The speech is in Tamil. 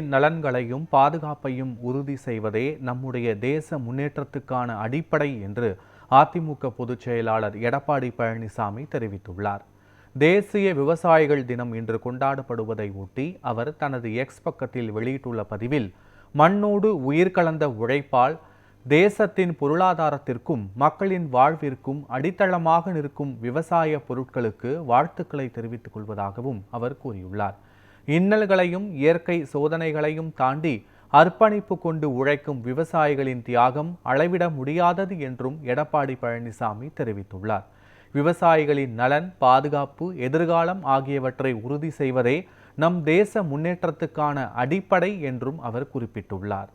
நலன்களையும் பாதுகாப்பையும் உறுதி செய்வதே நம்முடைய தேச முன்னேற்றத்துக்கான அடிப்படை என்று அதிமுக பொதுச் செயலாளர் எடப்பாடி பழனிசாமி தெரிவித்துள்ளார். தேசிய விவசாயிகள் தினம் இன்று கொண்டாடப்படுவதை ஒட்டி அவர் தனது எக்ஸ் பக்கத்தில் வெளியிட்டுள்ள பதிவில் மண்ணோடு உயிர் கலந்த உழைப்பால் தேசத்தின் பொருளாதாரத்திற்கும் மக்களின் வாழ்விற்கும் அடித்தளமாக நிற்கும் விவசாய பொருட்களுக்கு வாழ்த்துக்களை தெரிவித்துக் கொள்வதாகவும் அவர் கூறியுள்ளார். இன்னல்களையும் இயற்கை சோதனைகளையும் தாண்டி அர்ப்பணிப்பு கொண்டு உழைக்கும் விவசாயிகளின் தியாகம் அளவிட முடியாதது என்றும் எடப்பாடி பழனிசாமி தெரிவித்துள்ளார். விவசாயிகளின் நலன் பாதுகாப்பு எதிர்காலம் ஆகியவற்றை உறுதி செய்வதே நம் தேச முன்னேற்றத்துக்கான அடிப்படை என்றும் அவர் குறிப்பிட்டுள்ளார்.